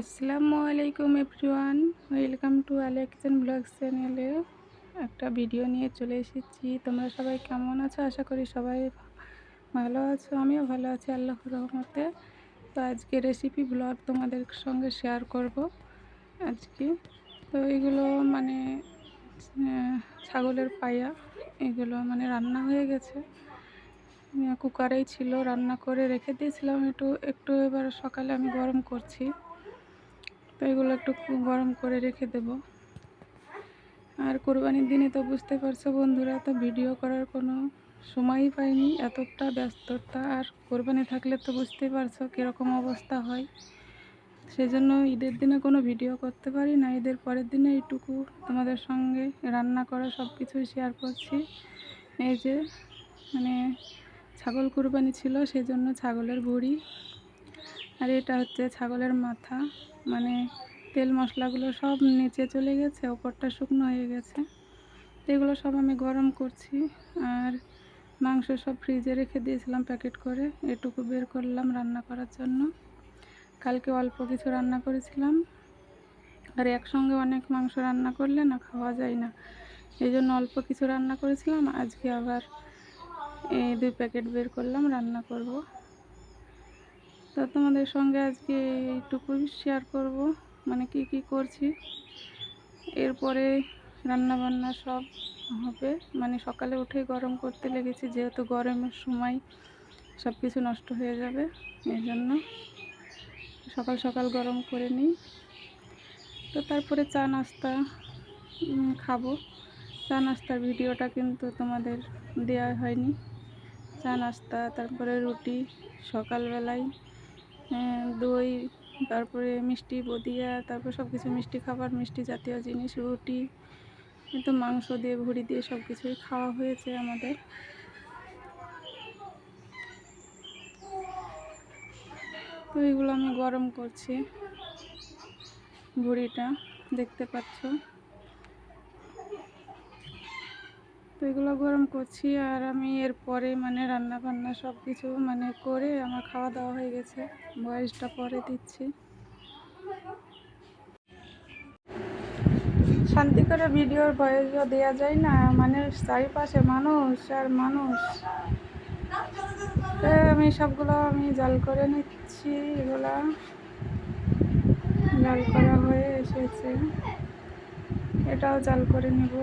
আসসালামু আলাইকুম everyone. Welcome to Aliya kitchen vlog চ্যানেলে একটা ভিডিও নিয়ে চলে এসেছি। তোমরা সবাই কেমন আছো? আশা করি সবাই ভালো আছো, আমিও ভালো আছি, আল্লাহর রহমতে। তো আজকে রেসিপি ব্লগ তোমাদের সঙ্গে শেয়ার করব আজকে। তো এগুলো মানে ছাগলের পায়া, এগুলো মানে রান্না হয়ে গেছে। কুকারেই ছিল, রান্না করে রেখে দিয়েছিলাম একটু একটু এবার সকালে আমি গরম করছি। তো এগুলো একটু গরম করে রেখে দেব। আর কোরবানির দিনে তো বুঝতে পারছ বন্ধুরা, তো ভিডিও করার কোনো সময়ই পাইনি। এতটা ব্যস্ততা আর কোরবানি থাকলে তো বুঝতেই পারছ কীরকম অবস্থা হয়। সেজন্য ঈদের দিনে কোনো ভিডিও করতে পারি না। ঈদের পরের দিনে এইটুকু তোমাদের সঙ্গে রান্না করা সব কিছুই শেয়ার করছি। এই যে মানে ছাগল কুরবানি ছিল, সেজন্য ছাগলের ভুঁড়ি আর এটা হচ্ছে ছাগলের মাথা। মানে তেল মশলাগুলো সব নিচে চলে গেছে, ওপরটা শুকনো হয়ে গেছে। এগুলো সব আমি গরম করছি আর মাংস সব ফ্রিজে রেখে দিয়েছিলাম প্যাকেট করে। এটুকু বের করলাম রান্না করার জন্য। কালকে অল্প কিছু রান্না করেছিলাম। আর একসঙ্গে অনেক মাংস রান্না করলে না খাওয়া যায় না। এই জন্য অল্প কিছু রান্না করেছিলাম। আজকে আবার এই দুই প্যাকেট বের করলাম, রান্না করব। তো তোমাদের সঙ্গে আজকে এইটুকুই শেয়ার করব। মানে কি কি করছি। এরপরে রান্না বান্না সব হবে। মানে সকালে উঠে গরম করতে লেগেছি, যেহেতু গরমের সময় সব কিছু নষ্ট হয়ে যাবে এই জন্য সকাল সকাল গরম করে নিই। তো তারপরে চা নাস্তা খাব। চা নাস্তার ভিডিওটা কিন্তু তোমাদের দেওয়া হয়নি। চা নাস্তা, তারপরে রুটি, সকালবেলায় দই, তারপরে মিষ্টি বদিয়া, তারপর সব কিছু মিষ্টি খাবার, মিষ্টি জাতীয় জিনিস, রুটি, কিন্তু মাংস দিয়ে, ভুড়ি দিয়ে সব কিছুই খাওয়া হয়েছে আমাদের। তো এগুলো আমি গরম করছি, ভুড়িটা, দেখতে পাচ্ছ। তো এগুলো গরম করছি আর আমি এরপরে মানে রান্না বান্না সব কিছু মানে করে আমার খাওয়া দাওয়া হয়ে গেছে। বয়সটা পরে দিচ্ছি। শান্তি করে ভিডিওর বয়সও দেওয়া যায় না মানে চারিপাশে মানুষ আর মানুষ। আমি সবগুলো আমি জাল করে নিচ্ছি, এগুলা। জাল করা হয়ে এসেছে। এটাও জাল করে নেব।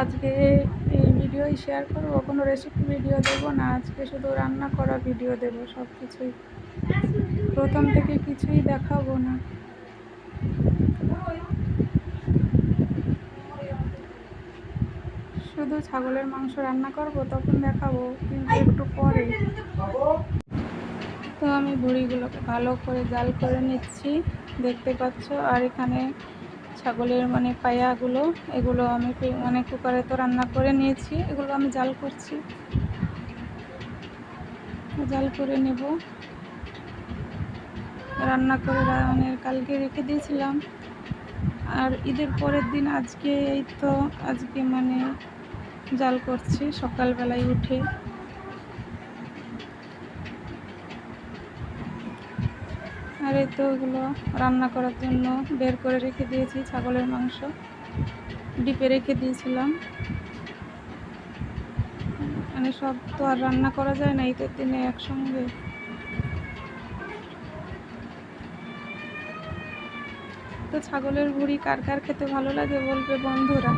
আজকে এই ভিডিওই শেয়ার করব কোনো রেসিপি ভিডিও দেবো না, আজকে শুধু রান্না করা ভিডিও দেবো সব কিছুই প্রথম থেকে কিছুই দেখাবো না। শুধু ছাগলের মাংস রান্না করব, তখন দেখাবো, কিন্তু একটু পরে। তো আমি ভুড়িগুলোকে ভালো করে জাল করে নিচ্ছি, দেখতে পাচ্ছ? আর এখানে ছাগলের মানে পায়াগুলো, এগুলো আমি মানে কুকারে তো রান্না করে নিয়েছি, এগুলো আমি জাল করছি। জাল করে নেব। রান্না করে মানে কালকে রেখে দিয়েছিলাম। আর ঈদের পরের দিন আজকে এই তো আজকে মানে জাল করছি, সকালবেলায় উঠে। আর এই তো ওগুলো রান্না করার জন্য বের করে রেখে দিয়েছি, ছাগলের মাংস। ডিপে রেখে দিয়েছিলাম। মানে সব তো আর রান্না করা যায় না ঈদের দিনে একসঙ্গে। তো ছাগলের ভুড়ি কার কার খেতে ভালো লাগে বলবে বন্ধুরা।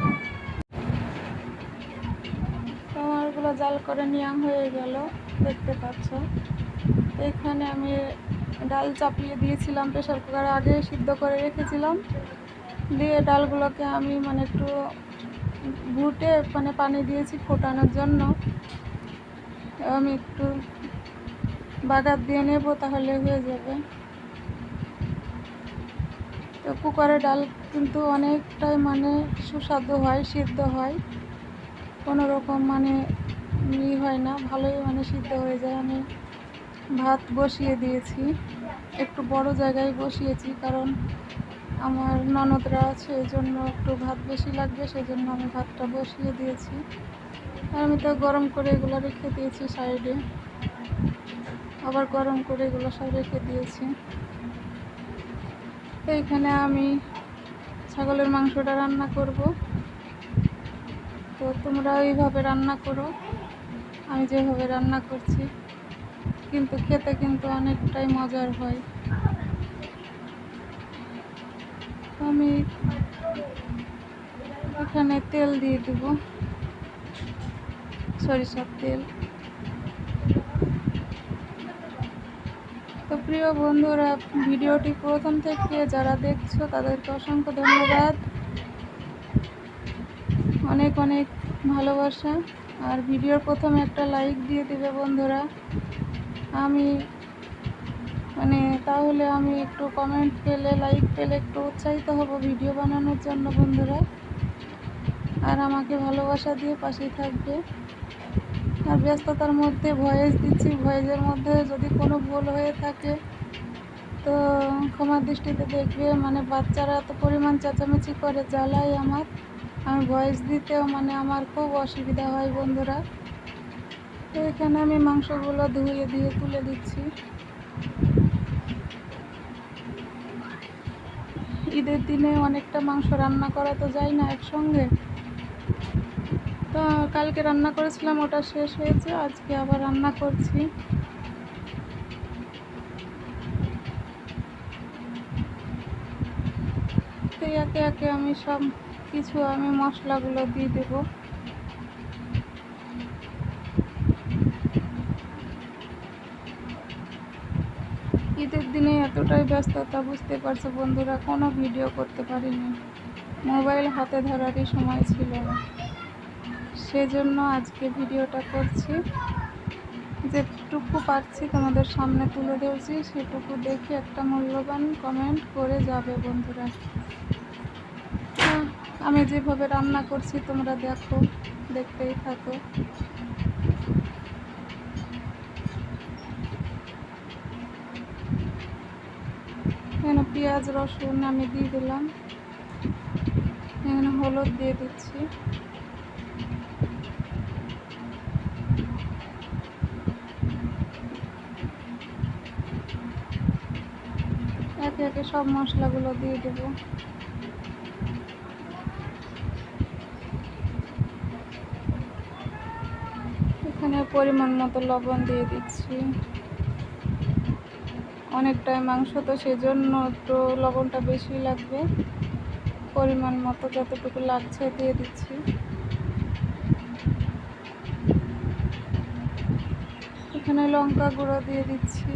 তো আমারগুলো জাল করে নেওয়া হয়ে গেল, দেখতে পাচ্ছ। এখানে আমি ডাল চাপিয়ে দিয়েছিলাম প্রেশার কুকারে, আগে সিদ্ধ করে রেখেছিলাম। দিয়ে ডালগুলোকে আমি মানে একটু ঘুটে মানে পানি দিয়েছি ফোটানোর জন্য। আমি একটু বাগার দিয়ে নেব তাহলে হয়ে যাবে। তো কুকারে ডাল কিন্তু অনেকটাই মানে সুস্বাদু হয়, সিদ্ধ হয়। কোনো রকম মানে ই হয় না, ভালোই মানে সিদ্ধ হয়ে যায়। আমি ভাত বসিয়ে দিয়েছি। একটু বড় জায়গায় বসিয়েছি কারণ আমার ননদরা আছে, এই জন্য একটু ভাত বেশি লাগবে সেই জন্য আমি ভাতটা বসিয়ে দিয়েছি। আর আমি তো গরম করে এগুলো রেখে দিয়েছি সাইডে। আবার গরম করে এগুলো সব রেখে দিয়েছি। তো এখানে আমি ছাগলের মাংসটা রান্না করব। তো তোমরা এইভাবে রান্না করো। আমি যেভাবে রান্না করছি। কিন্তু খেতে কিন্তু অনেকটাই মজার হয়। আমি এখানে তেল দিয়ে দেব। সরিষার তেল। তো প্রিয় বন্ধুরা, ভিডিওটি প্রথম থেকে যারা দেখছ, তাদেরকে অসংখ্য ধন্যবাদ। অনেক অনেক ভালোবাসা। আর ভিডিওর প্রথমে একটা লাইক দিয়ে দেবে বন্ধুরা। আমি মানে তাহলে আমি একটু কমেন্ট পেলে লাইক পেলে একটু উৎসাহিত হব ভিডিও বানানোর জন্য বন্ধুরা। আর আমাকে ভালোবাসা দিয়ে পাশেই থাকবে। আর ব্যস্ততার মধ্যে ভয়েস দিচ্ছি ভয়েসের মধ্যে যদি কোনো ভুল হয়ে থাকে, তো ক্ষমার দৃষ্টিতে দেখবে। মানে বাচ্চারা এত পরিমাণ চেঁচামেচি করে জ্বালাই আমার। আমি ভয়েস দিতেও মানে আমার খুব অসুবিধা হয় বন্ধুরা। তো এখানে আমি মাংসগুলো ধুয়ে দিয়ে তুলে দিচ্ছি। ঈদের দিনে অনেকটা মাংস রান্না করা তো যায় না একসঙ্গে। তো কালকে রান্না করেছিলাম, ওটা শেষ হয়েছে, আজকে আবার রান্না করছি। একে একে আমি সব কিছু আমি মশলাগুলো দিয়ে দেব ঈদের দিনে এতটাই ব্যস্ততা বুঝতে পারছ বন্ধুরা, কোনো ভিডিও করতে পারিনি। মোবাইল হাতে ধরারই সময় ছিল না। সেজন্য আজকে ভিডিওটা করছি। যেটুকু পারছি তোমাদের সামনে তুলে ধরছি, সেটুকু দেখে একটা মূল্যবান কমেন্ট করে যাবে বন্ধুরা। আমি যেভাবে রান্না করছি, তোমরা দেখো, দেখতেই থাকো এখানে পেঁয়াজ, রসুন আমি দিয়ে দিলাম। এখানে হলুদ দিয়ে দিচ্ছি। একে একে সব মশলাগুলো দিয়ে দেবো। এখানে পরিমাণ মতো লবণ দিয়ে দিচ্ছি। অনেকটাই মাংস, তো সেজন্য একটু লবণটা বেশি লাগবে। পরিমাণ মতো যতটুকু লাগছে দিয়ে দিচ্ছি। এখানে লঙ্কা গুঁড়ো দিয়ে দিচ্ছি।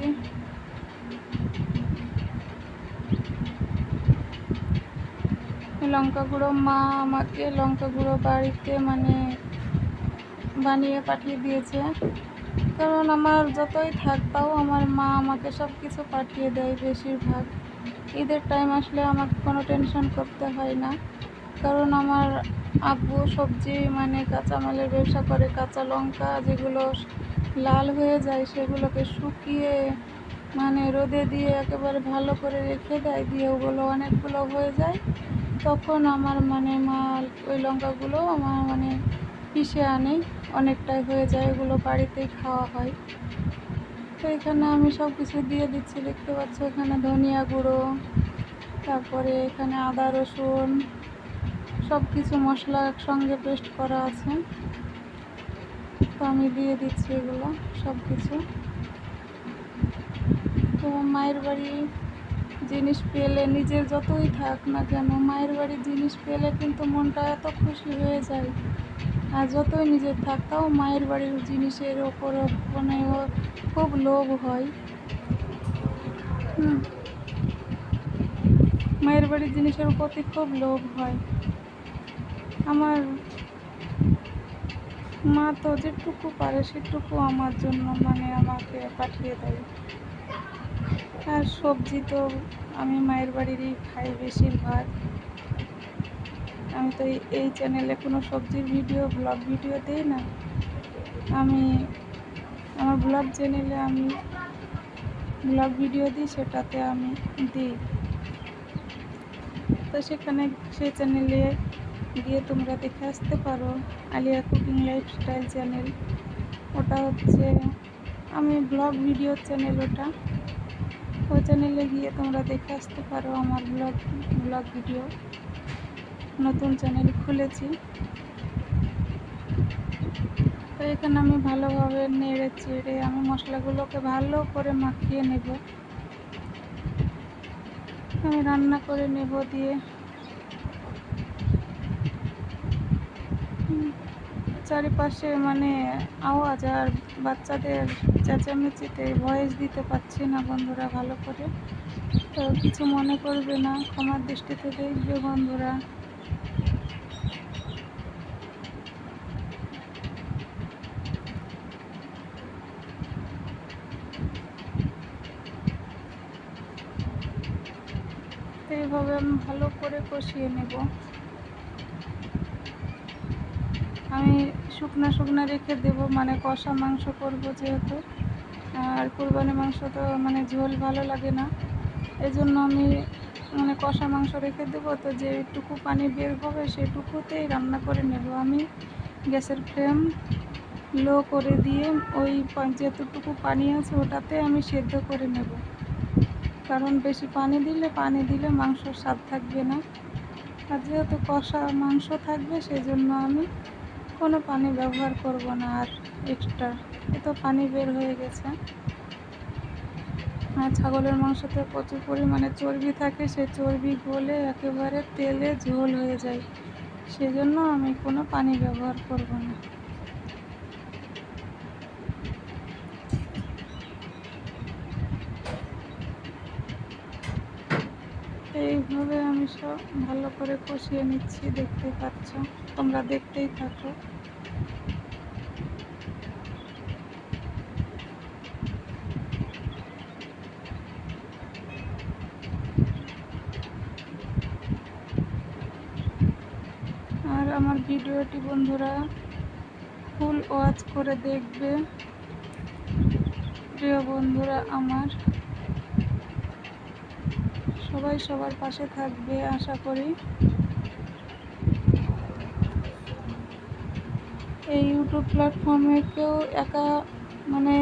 লঙ্কা গুঁড়ো, মা আমাকে লঙ্কা গুঁড়ো বাড়িতে মানে বানিয়ে পাঠিয়ে দিয়েছে। কারণ আমার যতই থাক, তাও আমার মা আমাকে সব কিছু পাঠিয়ে দেয় বেশিরভাগ। ঈদের টাইম আসলে আমাকে কোনো টেনশন করতে হয় না। কারণ আমার আব্বু সবজি মানে কাঁচামালের ব্যবসা করে, কাঁচা লঙ্কা যেগুলো লাল হয়ে যায়, সেগুলোকে শুকিয়ে মানে রোদে দিয়ে একেবারে ভালো করে রেখে দেয়, দিয়ে ওগুলো অনেকগুলো হয়ে যায়। তখন আমার মানে মা ওই লঙ্কাগুলো আমার মানে পিষে আনে, অনেকটাই হয়ে যায় এগুলো বাড়িতেই খাওয়া হয়। তো এখানে আমি সব কিছু দিয়ে দিচ্ছি, দেখতে পাচ্ছ এখানে ধনিয়া গুঁড়ো, তারপরে এখানে আদা রসুন সব কিছু মশলা একসঙ্গে পেস্ট করা আছে। তো আমি দিয়ে দিচ্ছি এগুলো সব কিছু তো মায়ের বাড়ি জিনিস পেলে নিজের যতই থাক না কেন, মায়ের বাড়ির জিনিস পেলে কিন্তু মনটা এত খুশি হয়ে যায়। আর যতই নিজের থাক তাও মায়ের বাড়ির জিনিসের ওপর মানে খুব লোভ হয়। মায়ের বাড়ির জিনিসের প্রতি খুব লোভ হয়। আমার মা তো যেটুকু পারে সেটুকু আমার জন্য মানে আমাকে পাঠিয়ে দেয়। আর সবজি তো আমি মায়ের বাড়িরই খাই বেশিরভাগ। আমি তো এই চ্যানেলে কোনো সবজির ভিডিও ব্লগ ভিডিও দিই না। আমি আমার ব্লগ চ্যানেলে আমি ব্লগ ভিডিও দিই, সেটাতে আমি দিই। তো সেখানে সেই চ্যানেলে গিয়ে তোমরা দেখে আসতে পারো, আলিয়া কুকিং লাইফস্টাইল চ্যানেল ওটা হচ্ছে আমি ব্লগ ভিডিও চ্যানেল ওটা। ওই চ্যানেলে গিয়ে তোমরা দেখে আসতে পারো আমার ব্লগ ব্লগ ভিডিও নতুন চ্যানেল খুলেছি। তো এখানে আমি ভালোভাবে নেড়ে চেড়ে আমি মশলাগুলোকে ভালো করে মাখিয়ে নেব। আমি রান্না করে নেব দিয়ে। চারিপাশে মানে আওয়াজ আর বাচ্চাদের চেঁচামেচিতে ভয়েস দিতে পারছি না বন্ধুরা ভালো করে। তো কিছু মনে করবে না, ক্ষমার দৃষ্টিতে দেখবে বন্ধুরা তো এইভাবে আমি ভালো করে কষিয়ে নেব। আমি শুকনা শুকনা রেখে দেব মানে কষা মাংস করব যেহেতু। আর কোরবানি মাংস তো মানে ঝোল ভালো লাগে না। এই জন্য আমি মানে কষা মাংস রেখে দেবো, তো যেটুকু পানি বের হবে সেটুকুতেই রান্না করে নেব। আমি গ্যাসের ফ্লেম লো করে দিয়ে ওই যতটুকু পানি আছে ওটাতে আমি সেদ্ধ করে নেব। কারণ বেশি পানি দিলে পানি দিলে মাংসর স্বাদ থাকবে না। আর যেহেতু কষা মাংস থাকবে সেই জন্য আমি কোনো পানি ব্যবহার করব না আর এক্সট্রা এত পানি বের হয়ে গেছে। আর ছাগলের মাংসতে প্রচুর পরিমাণে চর্বি থাকে সেই চর্বি গলে একেবারে তেলে ঝোল হয়ে যায়। সেজন্য আমি কোনো পানি ব্যবহার করব না। এইভাবে আমি সব ভালো করে কষিয়ে নিচ্ছি দেখতে পাচ্ছ। তোমরা দেখতেই থাকো। আর আমার ভিডিওটি বন্ধুরা ফুল ওয়াচ করে দেখবে। প্রিয় বন্ধুরা আমার। সবাই সবার পাশে থাকবে, আশা করি। এই ইউটিউব প্ল্যাটফর্মে কেউ একা মানে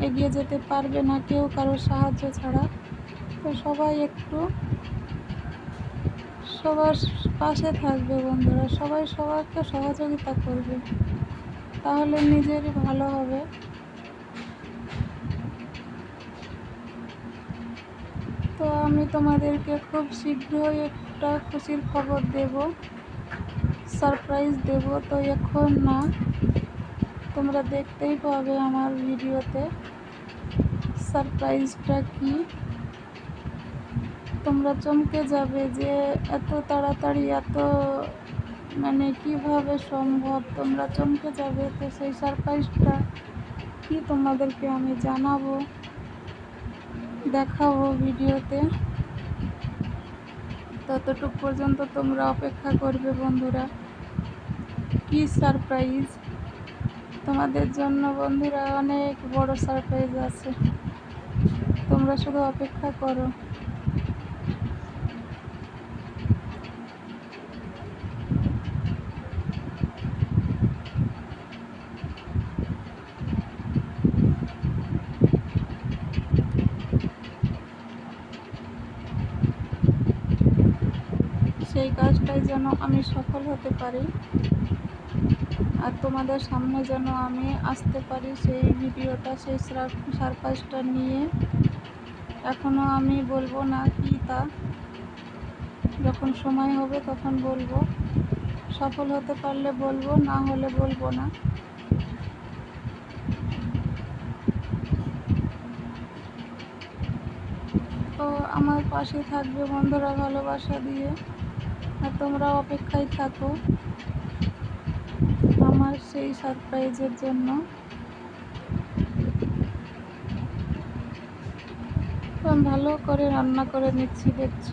এগিয়ে যেতে পারবে না, কেউ কারোর সাহায্য ছাড়া। তো সবাই একটু সবার পাশে থাকবে বন্ধুরা, সবাই সবাইকে সহযোগিতা করবে। তাহলে নিজেরই ভালো হবে। তো আমি তোমাদেরকে খুব শীঘ্রই একটা খুশির খবর দেব। সারপ্রাইজ দেব তো এখন না। তোমরা দেখতেই পাবে আমার ভিডিওতে সারপ্রাইজটা কি। তোমরা চমকে যাবে যে এত তাড়াতাড়ি, এত মানে কীভাবে সম্ভব, তোমরা চমকে যাবে। তো সেই সারপ্রাইজটা কি তোমাদেরকে আমি জানাব। দেখাবো ভিডিওতে। ততটুক পর্যন্ত তোমরা অপেক্ষা করবে বন্ধুরা। কি সারপ্রাইজ? তোমাদের জন্য বন্ধুরা অনেক বড় সারপ্রাইজ আছে। তোমরা শুধু অপেক্ষা করো। কাজটাই যেন আমি সফল হতে পারি আর তোমাদের সামনে যেন আমি আসতে পারি সেই ভিডিওটা, সেই সারপ্রাইজটা নিয়ে। এখনও আমি বলব না কি তা। যখন সময় হবে তখন বলব। সফল হতে পারলে বলব, না হলে বলব না। তো আমার পাশে থাকবে বন্ধুরা ভালোবাসা দিয়ে। আর তোমরা অপেক্ষায় থাকো আমার সেই সারপ্রাইজের জন্য। ভালো করে রান্না করে নিচ্ছি, দেখছ?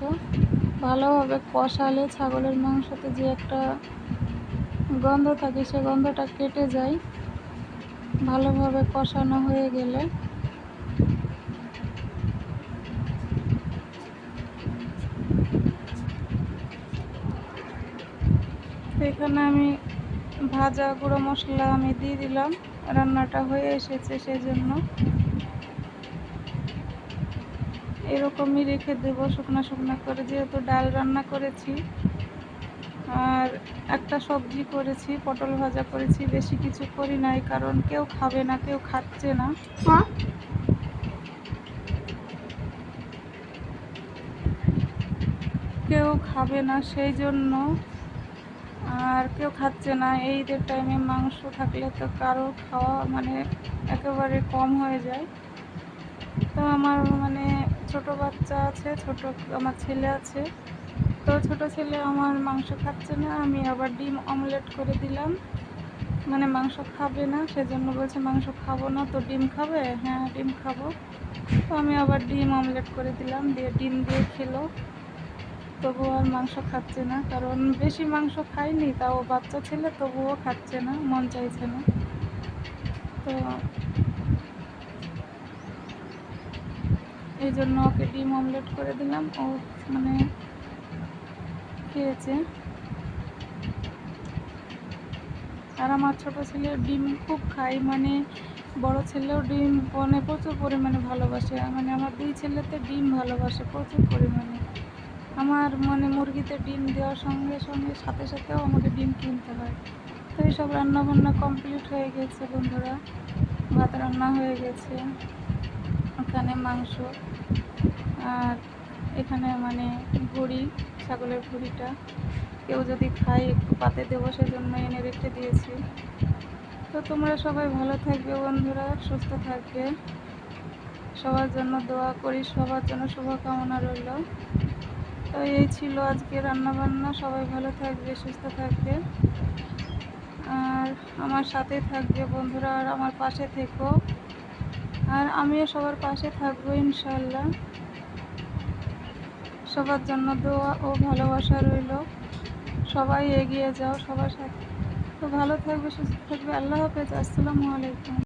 ভালোভাবে কষালে ছাগলের মাংসতে যে একটা গন্ধ থাকে, সে গন্ধটা কেটে যায়। ভালোভাবে কষানো হয়ে গেলে তো এখানে আমি ভাজা গুঁড়ো মশলা আমি দিয়ে দিলাম। রান্নাটা হয়ে এসেছে সেই জন্য এরকমই রেখে দেবো শুকনা শুকনো করে যেহেতু ডাল রান্না করেছি। আর একটা সবজি করেছি পটল ভাজা করেছি বেশি কিছু করি নাই কারণ কেউ খাবে না কেউ খাচ্ছে না। কেউ খাবে না সেই জন্য আর কেউ খাচ্ছে না। এই যে টাইমে মাংস থাকলে তো কারও খাওয়া মানে একেবারে কম হয়ে যায়। তো আমার মানে ছোট বাচ্চা আছে, ছোট আমার ছেলে আছে। তো ছোট ছেলে আমার মাংস খাচ্ছে না। আমি আবার ডিম অমলেট করে দিলাম। মানে মাংস খাবে না, সেজন্য বলছে মাংস খাব না, তো ডিম খাবে? হ্যাঁ ডিম খাব। তো আমি আবার ডিম অমলেট করে দিলাম, দিয়ে ডিম দিয়ে খেলো। তবুও আর মাংস খাচ্ছে না, কারণ বেশি মাংস খাইনি তাও বাচ্চা ছেলে তবুও খাচ্ছে না, মন চাইছে না। তো এই জন্য ওকে ডিম অমলেট করে দিলাম, ও মানে খেয়েছে। আর আমার ছোটো ছেলে ডিম খুব খায় মানে বড় ছেলেও ডিম মানে প্রচুর পরিমাণে ভালোবাসে মানে আমার দুই ছেলেতে ডিম ভালোবাসে প্রচুর পরিমাণে। আমার মানে মুরগিতে ডিম দেওয়ার সঙ্গে সঙ্গে সাথে সাথেও আমাকে ডিম কিনতে হয়। তো এইসব রান্না বান্না কমপ্লিট হয়ে গেছে বন্ধুরা। ভাত রান্না হয়ে গেছে। ওখানে মাংস আর এখানে মানে ভুড়ি, ছাগলের ভুড়িটা। কেউ যদি খায় একটু পাতে দেবো সেজন্য এনে রেখে দিয়েছি। তো তোমরা সবাই ভালো থাকবে বন্ধুরা, সুস্থ থাকবে। সবার জন্য দোয়া করি, সবার জন্য শুভকামনা রইল। তো এই ছিল আজকে রান্না বান্না সবাই ভালো থাকবে, সুস্থ থাকবে। আর আমার সাথে থাকবে বন্ধুরা, আর আমার পাশে থেকো। আর আমিও সবার পাশে থাকব ইনশাল্লাহ সবার জন্য দোয়া ও ভালোবাসা রইল। সবাই এগিয়ে যাও, সবার সাথে। তো ভালো থাকবে, সুস্থ থাকবে। আল্লাহ হাফেজ, আসসালামু আলাইকুম।